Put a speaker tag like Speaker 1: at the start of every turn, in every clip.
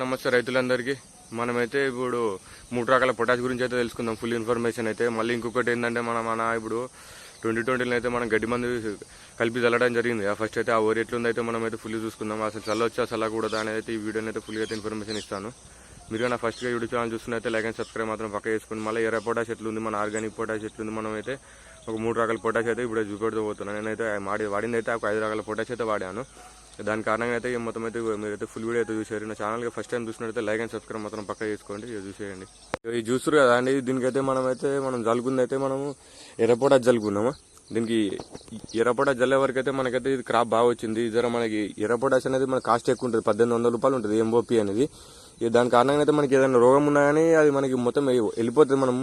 Speaker 1: నమస్తే రైతులందరికీ. మనమైతే ఇప్పుడు మూడు రకాల పొటాష్ గురించి అయితే తెలుసుకుందాం. ఫుల్ ఇన్ఫర్మేషన్ అయితే. మళ్ళీ ఇంకొకటి ఏంటంటే మనం మన ఇప్పుడు ట్వంటీ ట్వంటీలో అయితే మనం గడ్డి మందు కలిపి చల్లడం జరిగింది. ఆ ఫస్ట్ అయితే ఆ ఓరి ఎట్లుంది అయితే మనం అయితే ఫుల్ చూసుకుందాం. అసలు చల్లొచ్చా చల్లకూడదా అనేది అయితే ఈ వీడియోని అయితే ఫుల్గా అయితే ఇన్ఫర్మేషన్ ఇస్తాను. మీరు నా ఫస్ట్గా యూట్యూబ్ ఛానల్ చూస్తున్నైతే లైక్ అండ్ సబ్స్క్రైబ్ మాత్రం పక్క చేసుకుని మళ్ళీ ఎర్ర పొటాష్ ఎట్లుంది మన ఆర్గానిక్ పొటాష్ ఎట్లుంది మనం అయితే ఒక మూడు రకాల పొటాష్ అయితే ఇప్పుడు చూపెడుతూ పోతున్నాను నేనైతే వాడి వాడింది అయితే ఒక ఐదు రకాల పొటాష్ అయితే వాడాను. దాని కారణంగా అయితే మొత్తం అయితే మీరైతే ఫుల్ వీడియో అయితే చూసారు నా ఛానల్కి ఫస్ట్ టైం చూసినట్లయితే లైక్ అండ్ సబ్స్క్రైబ్ మాత్రం పక్క చేసుకోండి. చూసేయండి. ఇది ఈ చూస్తారు కదా అండి దీనికైతే మనం అయితే మనం జలుకుంది అయితే మనము ఎర్రపొడ జలుకున్నాము దీనికి ఎర్రపొడ జల్లే వరకు అయితే మనకైతే ఇది క్రాప్ బాగా వచ్చింది. జర మనకి ఎర్రపొడాస్ అనేది మన కాస్ట్ ఎక్కువ ఉంటుంది. పద్దెనిమిది వందల రూపాయలు ఉంటుంది ఎంఓపి అనేది. దాని కారణంగా అయితే మనకి ఏదైనా రోగం ఉన్నా కానీ అది మనకి మొత్తం వెళ్ళిపోతుంది. మనం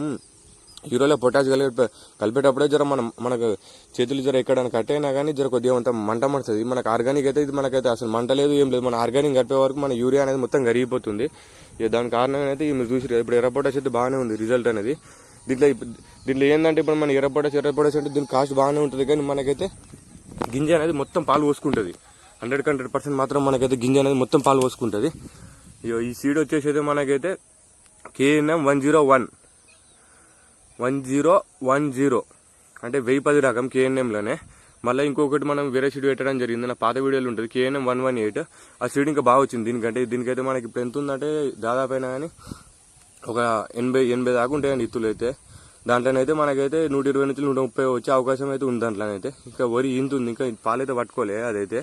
Speaker 1: హీరోలో పొటాష్ కలిపి కలిపేటప్పుడే జర మనం మనకు చేతులు జర ఎక్కడైనా కట్టైనా కానీ జర కొద్దిగా అంత మంట మడుతుంది మనకు ఆర్గానిక్ అయితే ఇది మనకైతే అసలు మంట లేదు ఏం లేదు. మన ఆర్గానిక్ కలిపే వరకు మన యూరియా అనేది మొత్తం కరిగిపోతుంది. ఇక దాని కారణంగా అయితే మీరు చూసి ఇప్పుడు ఎర్ర పొటాష్ అయితే బాగానే ఉంది రిజల్ట్ అనేది. దీంట్లో దీంట్లో ఏంటంటే ఇప్పుడు మన ఎర్ర పొటాష్ ఎర్ర పొటాష్ అంటే దీని కాస్ట్ బాగానే ఉంటుంది. కానీ మనకైతే గింజ అనేది మొత్తం పాలు పోసుకుంటుంది. హండ్రెడ్ హండ్రెడ్ పర్సెంట్ మాత్రం మనకైతే గింజ అనేది మొత్తం పాలు పోసుకుంటుంది. ఇగో ఈ సీడ్ వచ్చేసి అయితే మనకైతే KNM one zero one. One zero one zero అంటే వెయ్యి పది రకం కేఎన్ఎంలోనే మళ్ళీ ఇంకొకటి మనం వేరే సీడ్ పెట్టడం జరిగింది. నా పాత వీడియోలు ఉంటుంది. కేఎన్ఎం వన్ వన్ ఎయిట్ ఆ సీడ్ ఇంకా బాగా వచ్చింది. దీనికంటే దీనికైతే మనకి ఇప్పుడు ఎంత ఉందంటే దాదాపు అయినా కానీ ఒక ఎనభై ఎనభై దాకా ఉంటాయండి ఇత్తులు అయితే. దాంట్లోనైతే మనకైతే నూట ఇరవై నుంచి నూట ముప్పై వచ్చే అవకాశం అయితే ఉంది దాంట్లోనైతే ఇంకా వరి ఇంత ఉంది. ఇంకా పాలైతే పట్టుకోలే అదైతే.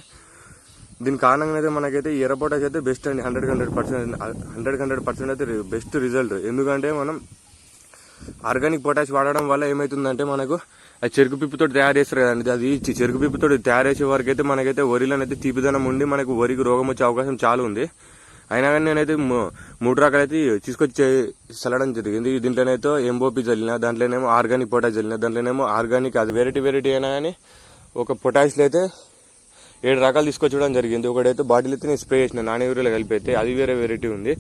Speaker 1: దీని కారణంగా అయితే మనకైతే ఈ అయితే బెస్ట్ అండి. Hundred hundred percent hundred hundred percent అయితే బెస్ట్ రిజల్ట్. ఎందుకంటే మనం ఆర్గానిక్ పొటాష్ వాడడం వల్ల ఏమవుతుందంటే మనకు ఆ చెరుకు పిప్పుతో తయారు చేస్తారు కదండి. అది చెరుకు పిప్పుతో తయారు చేసే వరకు అయితే మనకైతే వరిలోనైతే తీపిదనం ఉండి మనకు వరికి రోగం వచ్చే అవకాశం చాలా ఉంది. అయినా కానీ నేనైతే మూ- మూడు రకాలైతే తీసుకొచ్చి చల్లడం జరిగింది. దీంట్లోనైతే ఎంఓపి చల్లిన దాంట్లోనేమో ఆర్గానిక్ పొటాష్ చల్లిన దాంట్లోనేమో ఆర్గానిక్ అది వెరైటీ వెరైటీ అయినా కానీ ఒక పొటాష్లో అయితే ఏడు రకాలు తీసుకొచ్చడం జరిగింది. ఒకటైతే బాటిల్ అయితే నేను స్ప్రే చేసిన నాని యూరియాలో కలిపి అయితే అది వేరే వెరైటీ ఉంది.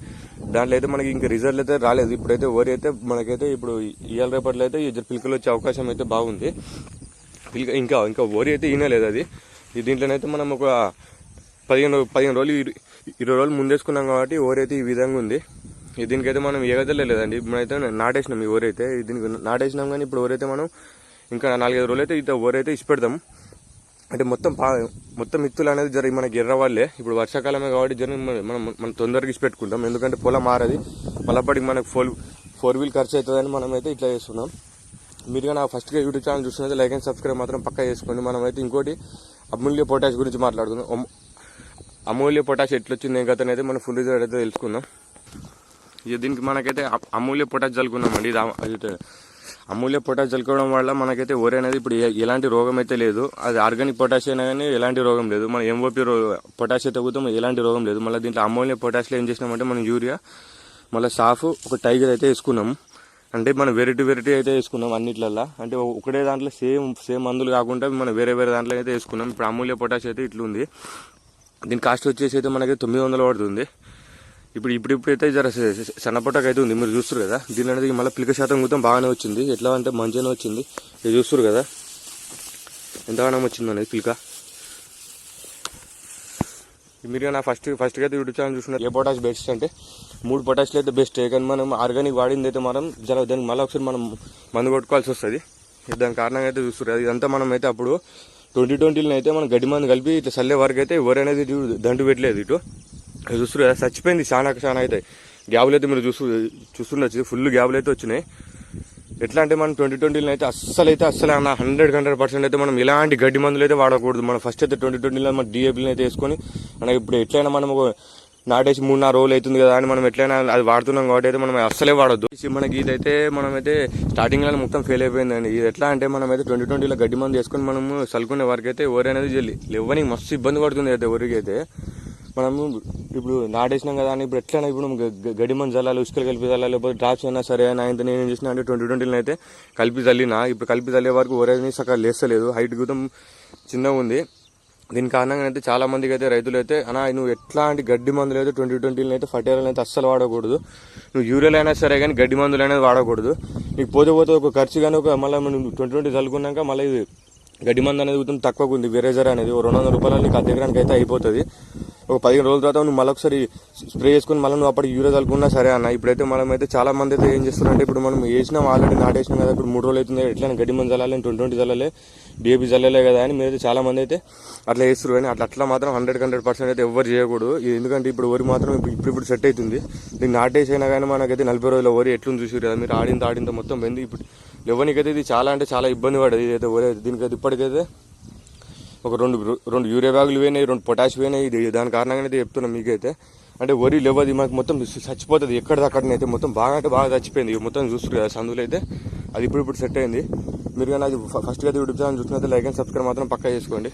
Speaker 1: దాంట్లో అయితే మనకి ఇంకా రిజల్ట్ అయితే రాలేదు. ఇప్పుడైతే వరి అయితే మనకైతే ఇప్పుడు ఇవాళ రేపట్లో అయితే పిలకలు వచ్చే అవకాశం అయితే బాగుంది. పిలక ఇంకా ఇంకా వరి అయితే ఈనలేదు అది. దీంట్లోనైతే మనం ఒక పదిహేను పదిహేను రోజులు ఇరు- ఇరవై రోజులు ముందేసుకున్నాం కాబట్టి ఓరి అయితే ఈ విధంగా ఉంది. దీనికైతే మనం ఏగదలే లేదండి ఇప్పుడైతే నాటేసినాం ఈ ఓరి అయితే. దీనికి నాటేసినాం కానీ ఇప్పుడు ఓరైతే మనం ఇంకా నాలుగైదు రోజులు అయితే ఇది ఓరైతే అయితే ఇచ్చి అంటే మొత్తం పా మొత్తం ఇత్తులు అనేది జర మనకి ఎర్రవాళ్ళే ఇప్పుడు వర్షాకాలమే కాబట్టి జర మనం మనం తొందరగా ఇచ్చి పెట్టుకుంటాం. ఎందుకంటే పొలం మారది. పొలపడికి మనకు ఫోర్ ఫోర్ వీల్ ఖర్చు అవుతుందని మనమైతే ఇట్లా చేస్తున్నాం. మీరు నా ఫస్ట్గా యూట్యూబ్ ఛానల్ చూస్తున్నది లైక్ అండ్ సబ్స్క్రైబ్ మాత్రం పక్కా చేసుకోండి. మనం అయితే ఇంకోటి అమూల్య పొటాష్ గురించి మాట్లాడుకుందాం. అమూల్య పొటాష్ ఎట్లొచ్చింది ఏం కథ అనేది మనం ఫుల్ రిజల్ట్ అయితే తెలుసుకుందాం. ఇక దీనికి మనకైతే అమూల్య పొటాష్ చల్లుకున్నామండి. ఇది ఇది అమూల్య పొటాష్ చల్లుకోవడం వల్ల మనకైతే ఒరే అనేది ఇప్పుడు ఏ- ఎలాంటి రోగం అయితే లేదు. అది ఆర్గానిక్ పొటాష్ అయినా కానీ ఎలాంటి రోగం లేదు. మన ఎంఓపి పొటాష్ అయితే కూడా ఎలాంటి రోగం లేదు. మళ్ళీ దీంట్లో అమూల్య పొటాష్లో ఏం చేసినామంటే మనం యూరియా మళ్ళీ సాఫ్ ఒక టైగర్ అయితే వేసుకున్నాం. అంటే మనం వెరైటీ వెరైటీ అయితే వేసుకున్నాం అన్నిట్లల్లో. అంటే ఒకటే దాంట్లో సేమ్ సేమ్ మందులు కాకుండా మనం వేరే వేరే దాంట్లో అయితే వేసుకున్నాం. ఇప్పుడు అమూల్య పొటాష్ అయితే ఇట్లుంది. దీని కాస్ట్ వచ్చేసి అయితే మనకి తొమ్మిది వందలు పడుతుంది. ఇప్పుడు ఇప్పుడిప్పుడైతే అయితే జర స- అయితే ఉంది మీరు చూస్తారు కదా. దీని అనేది మళ్ళీ పిలిక శాతం మొత్తం బాగానే వచ్చింది. ఎట్లా అంటే మంచిగానే వచ్చింది. ఇది చూస్తారు కదా. ఎంతగానో వచ్చింది అనేది పిలిక? మీరు నా ఫస్ట్ ఫస్ట్గా అయితే యూట్యూబ్ ఛానల్ చూస్తున్నారు ఏ పొటాష్ బెస్ట్ అంటే మూడు పొటాష్లు అయితే బెస్ట్. కానీ మనం ఆర్గానిక్ వాడింది అయితే మనం జర దానికి మళ్ళీ ఒకసారి మనం మందు కొట్టుకోవాల్సి వస్తుంది. దాని కారణంగా అయితే చూస్తారు ఇదంతా మనం అయితే అప్పుడు ట్వంటీ ట్వంటీలో అయితే మనం గడ్డి మందు కలిపి ఇట్లా చల్లే వరకు అయితే ఎవరు అనేది పెట్టలేదు ఇటు. చూస్తారు కదా చచ్చిపోయింది చాలా చాలా అయితే. గ్యాబులు అయితే మీరు చూసు చూస్తుండొచ్చు. ఫుల్ గ్యాబులు అయితే వచ్చినాయి. ఎట్లా అంటే మనం ట్వంటీ ట్వంటీలో అయితే అస్సలు అయితే అస్సలు అన్న హండ్రెడ్ హండ్రెడ్ పర్సెంట్ అయితే మనం ఇలాంటి గడ్డి మందులు అయితే వాడకూడదు. మనం ఫస్ట్ అయితే ట్వంటీ ట్వంటీలో మన డిఏపీని అయితే వేసుకొని మనకి ఇప్పుడు ఎట్లయినా మనం నాటేసి మూడు నాలుగు రోజులు అవుతుంది కదా అని మనం ఎట్లయినా అది వాడుతున్నాం కాబట్టి అయితే మనం అస్సలే వాడొద్దు. మనకి ఇదైతే మనమైతే స్టార్టింగ్లో మొత్తం ఫెయిల్ అయిపోయిందండి. ఇది ఎట్లా అంటే మనం అయితే ట్వంటీ ట్వంటీలో గడ్డి మందు వేసుకొని మనము చల్లుకునే వరకు అయితే ఎవరైనా అనేది జల్లి మస్తు ఇబ్బంది పడుతుంది అయితే ఎవరికి అయితే మనము ఇప్పుడు నాటేసినాం కదా అని ఇప్పుడు ఎట్లా ఇప్పుడు గ- గడ్డి చల్లాలి ఉసుకలు కలిపి చల్లాలి లేకపోతే డ్రాప్స్ అయినా సరే అయినా ఇంత నేను ఏం చేసిన అంటే ట్వంటీ ట్వంటీలో అయితే కలిపి చల్లినా ఇప్పుడు కలిపి చల్లే వరకు ఒరేజ్ని సగం లేస్తలేదు. హైట్ గుతం చిన్నగా ఉంది. దీని కారణంగా అయితే చాలా మందికి అయితే రైతులు అయితే అనా నువ్వు ఎట్లాంటి గడ్డి మందులు అయితే ట్వంటీ ట్వంటీలో అయితే ఫర్టిలైజర్ అయితే అస్సలు వాడకూడదు. నువ్వు యూరియాలు అయినా సరే కానీ గడ్డి మందులు అనేది వాడకూడదు. నీకు పోతే పోతే ఒక ఖర్చు కానీ ఒక మళ్ళీ మనం ట్వంటీ ట్వంటీ చల్లుకున్నాక మళ్ళీ ఇది గడ్డి మందు అనేది కొంచెం తక్కువగా ఉంది. వెరేజర్ అనేది రెండు వందల రూపాయలు నీకు అద్దెకరానికి అయితే అయిపోతుంది. ఒక పదిహేను రోజుల తర్వాత నువ్వు మళ్ళీ ఒకసారి స్ప్రే చేసుకుని మళ్ళీ నువ్వు అప్పటికి యూరియా చల్లుకున్నా సరే అన్న. ఇప్పుడైతే మనం అయితే చాలా మంది అయితే ఏం చేస్తున్నారంటే ఇప్పుడు మనం వేసినాం ఆల్రెడీ నాటేసినాం కదా. ఇప్పుడు మూడు రోజులు అవుతుంది. ఎట్లా గడ్డి మంది చల్లాలి ట్వంటీ ట్వంటీ చల్లలే డిఏపి చల్లలే కదా అని మీరైతే చాలా మంది అయితే అట్లా వేస్తారు కానీ అట్లా అట్లా మాత్రం హండ్రెడ్ హండ్రెడ్ పర్సెంట్ అయితే ఎవరు చేయకూడదు. ఎందుకంటే ఇప్పుడు వరి మాత్రం ఇప్పుడు ఇప్పుడు సెట్ అవుతుంది. దీన్ని నాటేసైనా కానీ మనకైతే నలభై రోజుల వరి ఎట్లు చూసారు కదా. మీరు ఆడింత ఆడింత మొత్తం పోయింది ఇప్పుడు ఎవరికైతే ఇది చాలా అంటే చాలా ఇబ్బంది పడేది ఇదైతే వరి అయితే దీనికైతే ఇప్పటికైతే ఒక రెండు రెండు యూరియా బ్యాగులు పోయినాయి రెండు పొటాష్ పోయినాయి ఇది దాని కారణంగానే అయితే చెప్తున్నాం మీకైతే. అంటే వరి లేవది మనకు మొత్తం చచ్చిపోతుంది ఎక్కడిదక్కడనైతే మొత్తం బాగా అంటే బాగా చచ్చిపోయింది. మొత్తం చూస్తారు కదా సందులో అయితే. అది ఇప్పుడు ఇప్పుడు సెట్ అయింది. మీరు కానీ అది ఫస్ట్ అయితే యూట్యూబ్ ఛానల్ చూసినైతే లైక్ అండ్ సబ్స్క్రైబ్ మాత్రం పక్కా చేసుకోండి.